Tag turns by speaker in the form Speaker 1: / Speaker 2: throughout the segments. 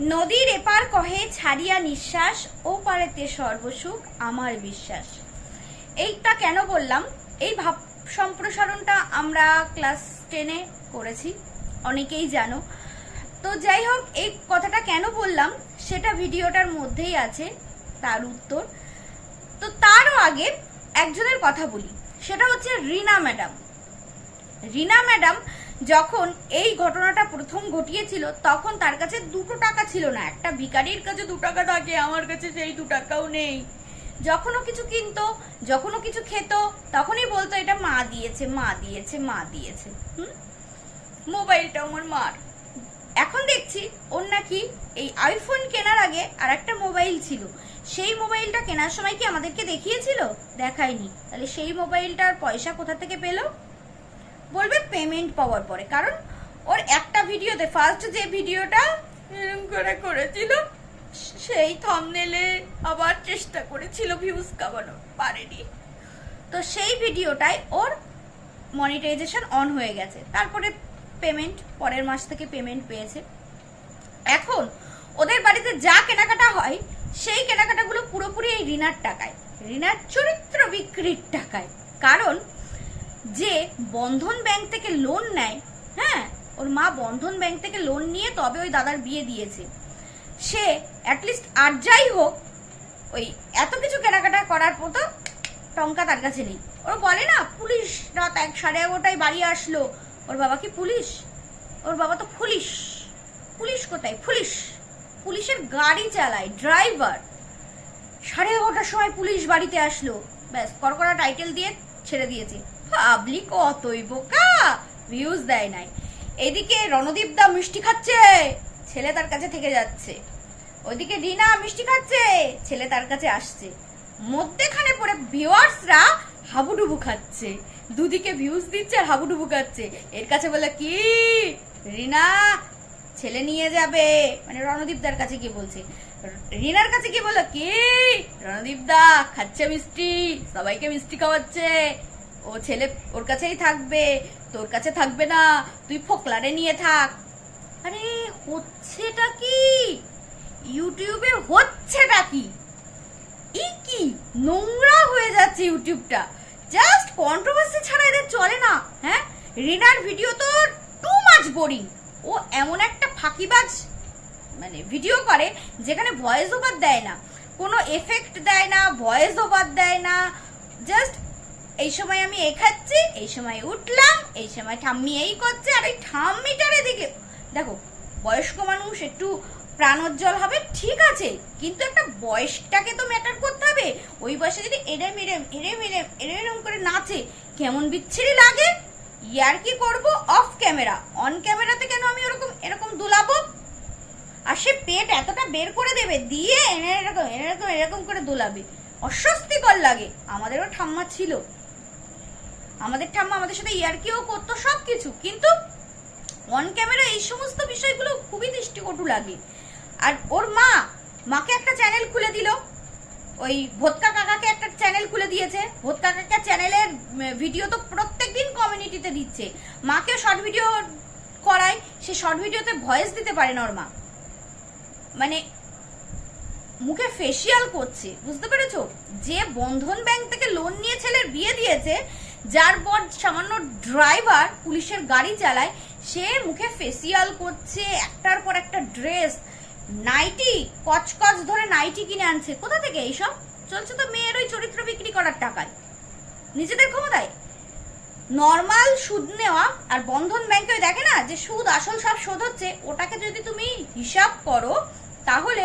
Speaker 1: নদীর এপার কহে ছাড়িয়া নিঃশ্বাস, ও পারেতে সর্বসুখ আমার বিশ্বাস। এইটা কেন বললাম? এই ভাব সম্প্রসারণটা আমরা ক্লাস টেনে করেছি, অনেকেই জানো। তো যাই হোক, এই কথাটা কেন বললাম? সেটা ভিডিওটার মধ্যেই আছে, তার উত্তর। তো তারও আগে একজনের কথা বলি, সেটা হচ্ছে রিনা ম্যাডাম। রিনা ম্যাডাম যখন এই ঘটনাটা প্রথম ঘটিয়েছিল, তখন তার কাছে দুটো টাকা ছিল না। একটা ভিখারির কাছে দু টাকা থাকে, আমার কাছে সেই দু টাকাও নেই। যখনও কিছু কিনতো যখনও কিছু খেত, তখনই বলতো, এটা মা দিয়েছে মা দিয়েছে মা দিয়েছে। হুম? মোবাইলটা আমার মার। এখন দেখছি, ওর নাকি এই আইফোন কেনার আগে আর একটা মোবাইল ছিল। সেই মোবাইলটা কেনার সময় কি আমাদেরকে দেখিয়েছিল? দেখায়নি। তাহলে সেই মোবাইলটার পয়সা কোথা থেকে পেল? বলবে পেমেন্ট পাওয়ার পরে। কারণ ওর একটা ভিডিওতে ফার্স্ট যে ভিডিওটা এরকম করে করেছিল, সেই থামনেলে আবার চেষ্টা করেছিল ভিউজ কামানো পারেনি। তো সেই ভিডিওটাই ওর মনিটাইজেশন অন হয়ে গেছে। তারপরে পেমেন্ট পরের মাস থেকে পেমেন্ট পেয়েছে। এখন ওদের বাড়িতে যা কেনাকাটা হয়, সেই কেনাকাটাগুলো পুরোপুরি এই রিনার টাকায়। রিনার চরিত্র বিক্রির টাকায়। কারণ যে বন্ধন ব্যাংক থেকে লোন নেয় হ্যাঁ ওর মা বন্ধন ব্যাংক থেকে লোন নিয়ে তবে ওই দাদার বিয়ে দিয়েছে। সে অ্যাটলিস্ট আর যাই হোক, ওই এত কিছু কেনাকাটা করার মতো টঙ্কা তার কাছে নেই। ওর বলে না, পুলিশ রাত এক সাড়ে এগারোটায় বাড়ি আসলো। ওর বাবা কি পুলিশ? ওর বাবা তো পুলিশ। পুলিশ কোথায়? পুলিশ। পুলিশের গাড়ি চালায় ড্রাইভার সাড়ে এগারোটার সময় পুলিশ বাড়িতে আসলো। ব্যাস করকরা টাইটেল দিয়ে ছেড়ে দিয়েছে। পাবলিক অতই বোকা ভিউজ দেয় নাই। এদিকে রণদীপ দা মিষ্টি খাচ্ছে, ছেলে তার কাছে থেকে যাচ্ছে। ওইদিকে রিনা মিষ্টি খাচ্ছে, ছেলে তার কাছে আসছে। মধ্যেখানে পড়ে ভিউয়ার্সরা হাবুডুবু খাচ্ছে। দুদিকে ভিউজ দিচ্ছে আর হাবুডুবু খাচ্ছে। এর কাছে বলে, কি? রিনা, ছেলে নিয়ে যাবে? মানে রণদীপ দার কাছে কি বলছে। রিনার কাছে কি বলো, কি? রণদীপ দা খাচ্ছে মিষ্টি, সবাইকে মিষ্টি খাওয়াচ্ছে। ও ছেলে ওর কাছেই থাকবে, তোর কাছে থাকবে না, তুই ফোকলারে নিয়ে থাক। আরে হচ্ছেটা কি? ইউটিউবে হচ্ছেটা কি? ই কি? নোংরা হয়ে যাচ্ছে ইউটিউবটা। জাস্ট কন্ট্রোভার্সি ছাড়া এদের চলে না হ্যাঁ? রিনার ভিডিও তো টু মাচ বোরিং ও এমন একটা ফাঁকিবাজ মানে ভিডিও করে যেখানে ভয়েস ওভার দেয় না। কোনো এফেক্ট দেয় না ভয়েস ওভার দেয় না। জাস্ট এই সময় আমি এ খাচ্ছি, এই সময় উঠলাম, এই সময় ঠাম্মি এই করছে, আর এই ঠাম্মিটার এদিকে, দেখো, বয়স্ক মানুষ একটু প্রাণোজ্জ্বল হবে, ঠিক আছে, কিন্তু একটা বয়সটাকে তো ম্যাটার করতে হবে। ওই বয়সে যদি এরে মেরে এরে মেরে এরে এরম করে নাচে, কেমন বিচ্ছিরি লাগে? ইয়ার কি করব? অফ ক্যামেরা অন ক্যামেরাতে কেন আমি ওরকম, এরকম দুলাবো? আর সে পেট এতটা বের করে দেবে, দিয়ে এনে এরকম এরকম এরকম করে দোলাবে। অস্বস্তিকর লাগে। আমাদেরও ঠাম্মা ছিল। আমাদের ঠাম্মা আমাদের সাথে ইয়ারকিও করতো সব কিছু কিন্তু অন ক্যামেরা এই সমস্ত বিষয়গুলো খুবই দৃষ্টিকটু লাগে। আর ওর মা, মাকে একটা চ্যানেল খুলে দিল। ওই ভোটকা কাকাকে একটা চ্যানেল খুলে দিয়েছে। ভোটকা কাকা চ্যানেলের ভিডিও তো প্রত্যেকদিন কমিউনিটিতে দিচ্ছে। মাকে শর্ট ভিডিও করায়, সে শর্ট ভিডিওতে ভয়েস দিতে পারে না ওর মা। মানে মুখে ফেসিয়াল করছে, বুঝতে পেরেছ? যে বন্ধন ব্যাংক থেকে লোন নিয়ে ছেলের বিয়ে দিয়েছে যার পর সামান্য ড্রাইভার পুলিশের গাড়ি চালায়, সে মুখে ফেসিয়াল করছে, একটার পর একটা ড্রেস নাইটি, কচকচ ধরে নাইটি কিনে আনছে। কোথা থেকে এইসব? চলছে তো মেয়ের ওই চরিত্র বিক্রি করার টাকায়। নিজেদের ক্ষমতায়? নর্মাল সুদ নেওয়া আর বন্ধন ব্যাংকে দেখে না যে সুদ আসল সব শোধ হচ্ছে, ওটাকে যদি তুমি হিসাব করো, তাহলে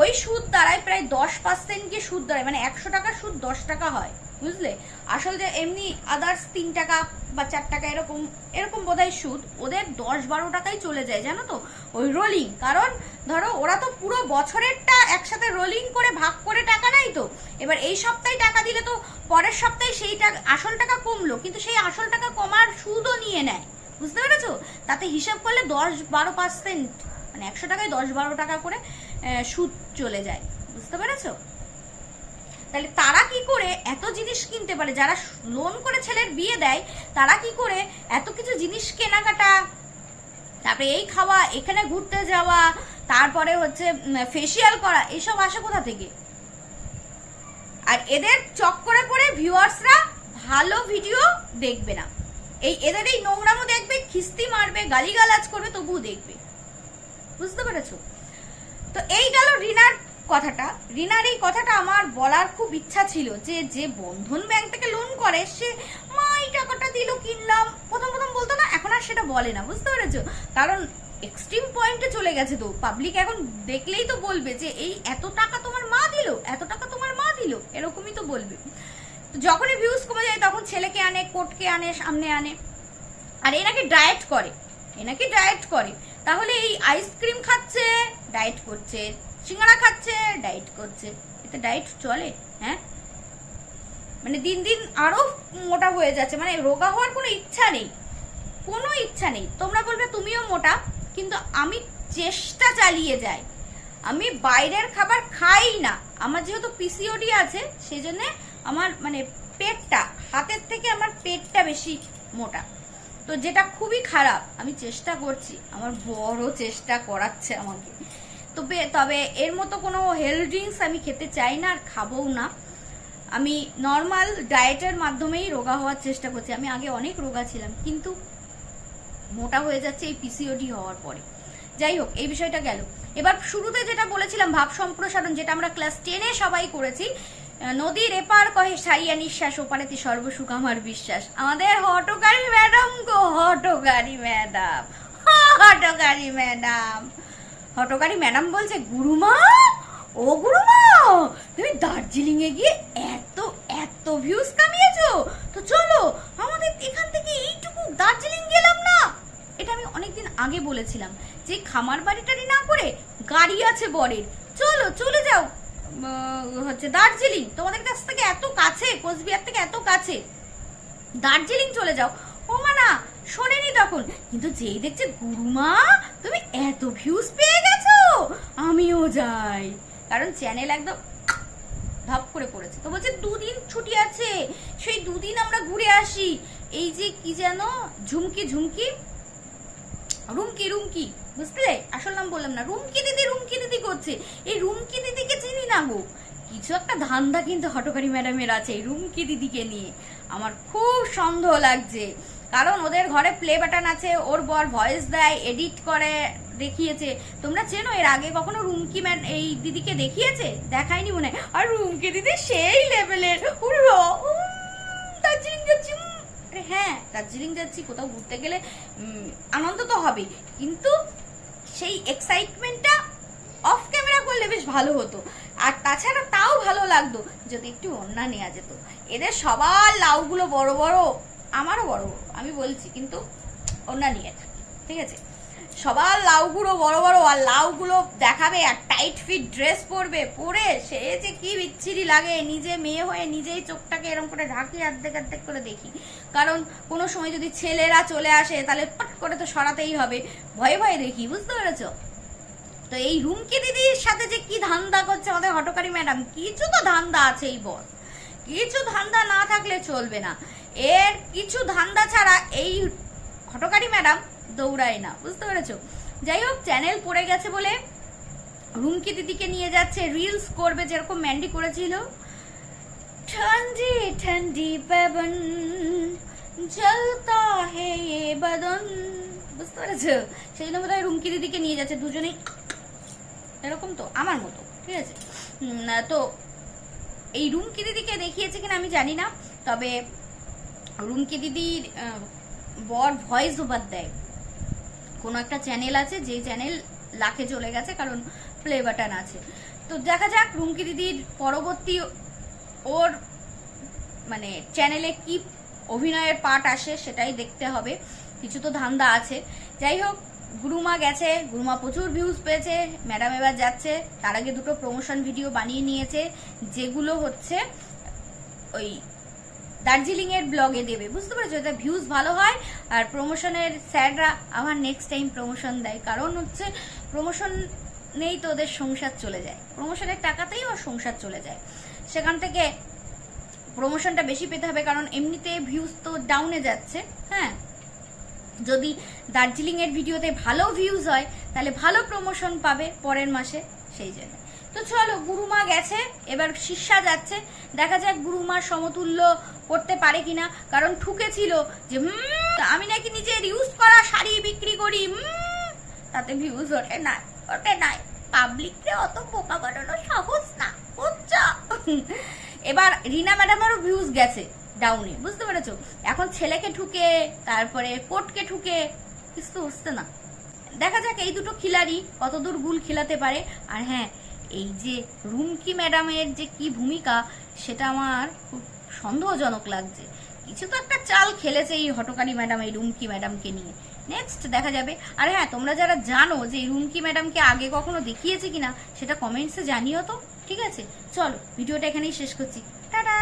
Speaker 1: ওই সুদ দাঁড়ায় প্রায় দশ পার্সেন্ট গিয়ে সুদ দাঁড়ায় মানে একশো টাকার সুদ দশ টাকা হয়। বুঝলে? আসল যে এমনি আদার্স তিন টাকা বা চার টাকা এরকম এরকম বোধহয় সুদ, ওদের দশ বারো টাকাই চলে যায়, জানো তো? ওই রোলিং কারণ ধরো ওরা তো পুরো বছরেরটা একসাথে রোলিং করে ভাগ করে টাকা নেয় তো। এবার এই সপ্তাহে টাকা দিলে তো পরের সপ্তাহে সেই টাকা, আসল টাকা কমলো, কিন্তু সেই আসল টাকা কমার সুদও নিয়ে নেয়। বুঝতে পেরেছ? তাতে হিসাব করলে দশ বারো পার্সেন্ট মানে একশো টাকায় দশ বারো টাকা করে সুদ চলে যায়। বুঝতে পেরেছ? তাহলে তারা কি করে এত জিনিস কিনতে পারে? যারা লোন করে ছেলের বিয়ে দেয়, তারা কি করে এত কিছু জিনিস কেনাকাটা? তারপরে এই খাওয়া, এখানে ঘুরতে যাওয়া, তারপরে হচ্ছে ফেসিয়াল করা, এসব আসে কোথা থেকে? আর এদের চক্করে পড়ে ভিউয়ার্সরা ভালো ভিডিও দেখবে না। এই এদের এই নোংরামও দেখবে, খিস্তি মারবে, গালিগালাজ করবে, তবুও দেখবে। বুঝতে পেরেছ? তো এই গেল রিনার কথাটা। রিনার এই কথাটা আমার বলার খুব ইচ্ছা ছিল যে যে বন্ধন ব্যাংক থেকে লোন করে, সে মা, এই টাকাটা দিল, কিনলাম। প্রথম প্রথম বলতো না, এখন আর সেটা বলে না, বুঝতে পেরেছ? কারণ এক্সট্রিম পয়েন্টে চলে গেছে তো। পাবলিক এখন দেখলেই তো বলবে যে, এই এত টাকা তোমার মা দিল, এত টাকা তোমার মা দিল। এরকমই তো বলবে। যখনই ভিউজ কমে যায়, তখন ছেলেকে আনে কোর্টকে আনে, সামনে আনে। আর এনাকে ডায়েট করে। এনাকে ডায়েট করে। তাহলে এই আইসক্রিম খাচ্ছে ডায়েট করছে। সিঙ্গারা খাচ্ছে, ডায়েট করছে। এতে ডায়েট চলে হ্যাঁ? মানে দিন দিন আরও মোটা হয়ে যাচ্ছে। মানে রোগা হওয়ার কোনো ইচ্ছা নেই। কোনো ইচ্ছা নেই। তোমরা বলবে, তুমিও মোটা? কিন্তু আমি চেষ্টা চালিয়ে যাই। আমি বাইরের খাবার খাই না। আমার যেহেতু পিসিওডি আছে সেই জন্য আমার মানে পেটটা, হাতের থেকে আমার পেটটা বেশি মোটা। তো যেটা খুবই খারাপ, আমি চেষ্টা করছি। আমার বড় চেষ্টা করাচ্ছে আমাকে। তবে তবে এর মতো কোনো হেলথ ড্রিঙ্কস আমি খেতে চাই না আর খাবও না। আমি নর্মাল ডায়েটের মাধ্যমেই রোগা হওয়ার চেষ্টা করছি। আমি আগে অনেক রোগা ছিলাম, কিন্তু মোটা হয়ে যাচ্ছে এই পিসিওডি হওয়ার পরে। যাই হোক, এই বিষয়টা গেল। এবার শুরুতে যেটা বলেছিলাম, ভাব সম্প্রসারণ, যেটা আমরা ক্লাস টেনে সবাই করেছি নদীর এপার কহে সাইয়া নিঃশ্বাস, ওপারেতে সর্বসুখ আমার বিশ্বাস। আমাদের হটকারী ম্যাডাম গো, হটকারী ম্যাডাম হটকারী ম্যাডাম। হটকারী ম্যাডাম বলছে, গুরুমা, ও গুরুমা, তুমি দার্জিলিং এ গিয়ে এত এত ভিউজ কামিয়েছো। তো চলো, আমাদের এখান থেকে এইটুকু দার্জিলিং গেলাম না। এটা আমি অনেকদিন আগে বলেছিলাম যে খামার বাড়িটারি না করে গাড়ি আছে বরের। চলো, চলে যাও। হচ্ছে দার্জিলিং। তোমাদের কাছ থেকে এত কাছে, কোচবিহার থেকে এত কাছে। দার্জিলিং চলে যাও। ও মা না, শোনেনি তখন। কিন্তু যেই দেখছে, গুরুমা, তুমি এত ভিউজ পেয়ে আমিও যাই। কারণ চ্যানেল একদম ধাপ করে পড়েছে। তো বলছে, দুদিন ছুটি আছে, সেই দুদিন আমরা ঘুরে আসি। এই যে কি যেন, ঝুমকি ঝুমকি, রুমকি রুমকি, বুঝলে? আসল নাম বললাম না। রুমকি দিদি রুমকি দিদি করছে। এই রুমকি দিদিকে চিনি না গো। কিছু একটা ধান্দা কিন্তু হটকারী ম্যাডামের আছে এই রুমকি দিদিকে নিয়ে। আমার খুব সন্দেহ লাগছে। কারণ ওদের ঘরে প্লে বাটন আছে, ওর বর ভয়েস দেয় এডিট করে দেখিয়েছে। তোমরা চেনো, এর আগে কখনো রুমকি ম্যান এই দিদিকে দেখিয়েছে? দেখায়নি মনে হয়। আর রুমকি দিদি সেই লেভেলের। দার্জিলিং যাচ্ছি আরে হ্যাঁ দার্জিলিং যাচ্ছি, কোথাও ঘুরতে গেলে আনন্দ তো হবে কিন্তু সেই এক্সাইটমেন্টটা অফ ক্যামেরা করলে বেশ ভালো হতো। আর তাছাড়া তাও ভালো লাগতো, যদি একটু অন্যা নেওয়া যেত। এদের সবার লাউগুলো বড় বড়, আমারও বড় বড়, আমি বলছি, কিন্তু অন্যা নিয়ে থাকি, ঠিক আছে? সবার লাউগুলো বড় বড় আর লাউগুলো দেখাবে আর টাইট ফিট ড্রেস পরবে, পরে সে যে কি বিচ্ছিরি লাগে, নিজে মেয়ে হয়ে নিজেই চোখটাকে এরকম করে ঢাকি অর্ধেক অর্ধেক করে দেখি। কারণ কোনো সময় যদি ছেলেরা চলে আসে, তাহলে পট করে তো সরাতেই হবে। ভয়ে ভয়ে দেখি, বুঝতে পেরেছ? তো এই রুমকি দিদির সাথে যে কি ধান্দা করছে আমাদের হটকারী ম্যাডাম, কিছু তো ধান্দা আছে এই বস কিছু ধান্দা না থাকলে চলবে না। এর কিছু ধান্দা ছাড়া এই হটকারী ম্যাডাম দৌড়ায় না, বুঝতে পেরেছ? যাই হোক চ্যানেল পড়ে গেছে বলে রুমকি দিদিকে নিয়ে যাচ্ছে রিলস করবে যেরকম ম্যান্ডি করেছিল। ঠান্ডি ঠান্ডি পেবন জলতা হে বদন। বুঝতে পেরেছ? সেই জন্য বোধহয় রুমকি দিদিকে নিয়ে যাচ্ছে দুজনেই। এরকম তো, আমার মতো, ঠিক আছে? তো এই রুমকি দিদিকে দেখিয়েছে কিনা আমি জানি না, তবে রুমকি দিদির বর ভয়েস ওভার দেয়। কোনো একটা চ্যানেল আছে যে চ্যানেল লাখে চলে গেছে, কারণ প্লে বাটন আছে। তো দেখা যাক রুমকি দিদির পরবর্তী ওর মানে চ্যানেলে কি অভিনয়ের পার্ট আসে সেটাই দেখতে হবে। কিছু তো ধান্দা আছে। যাই হোক, গুরুমা গেছে, গুরুমা প্রচুর ভিউজ পেয়েছে ম্যাডাম এবার যাচ্ছে, তার আগে দুটো প্রমোশন ভিডিও বানিয়ে নিয়েছে, যেগুলো হচ্ছে ওই দার্জিলিং এর ব্লগে দেবে। বুঝতে পেরেছ? যাতে ভিউজ ভালো হয়, আর প্রমোশনের স্যাররা আবার নেক্সট টাইম প্রমোশন দেয়। কারণ হচ্ছে প্রমোশন নেই তো ওদের সংসার চলে যায়। প্রমোশনের টাকাতেই ওর সংসার চলে যায়। সেখান থেকে প্রমোশনটা বেশি পেতে হবে, কারণ এমনিতে ভিউজ তো ডাউনে যাচ্ছে হ্যাঁ? যদি দার্জিলিং এর ভিডিওতে ভালো ভিউজ হয়, তাহলে ভালো প্রমোশন পাবে পরের মাসে, সেই জন্য। তো চলো, গুরুমা গেছে, এবার শিষ্যা যাচ্ছে। দেখা যাক গুরুমার সমতুল্য করতে পারে কিনা? কারণ ঠুকেছিল যে আমি নাকি নিজের ইউজ করা শাড়ি বিক্রি করি তাতে ভিউজ ওঠে না, ওঠে নাই পাবলিককে অত বোকা বানানো সহজ না, বুঝছ? এবার রিনা ম্যাডামেরও ভিউজ গেছে ডাউনে বুঝতে পেরেছ? এখন ছেলেকে ঠুকে, তারপরে কোর্টকে ঠুকে, কিছু হচ্ছে না। দেখা যাক এই দুটো খিলাড়ি কতদূর গুল খিলাতে পারে। আর হ্যাঁ এই যে রুমকি ম্যাডামের যে কি ভূমিকা, সেটা আমার খুব সন্দেহজনক লাগছে। কিছু তো একটা চাল খেলেছে এই হটকারী ম্যাডাম, এই রুমকি ম্যাডামকে নিয়ে। নেক্সট দেখা যাবে। আর হ্যাঁ তোমরা যারা জানো যে এই রুমকি ম্যাডামকে আগে কখনো দেখিয়েছে কিনা, সেটা কমেন্টসে জানিও তো, ঠিক আছে? চলো, ভিডিওটা এখানেই শেষ করছি। টাটা!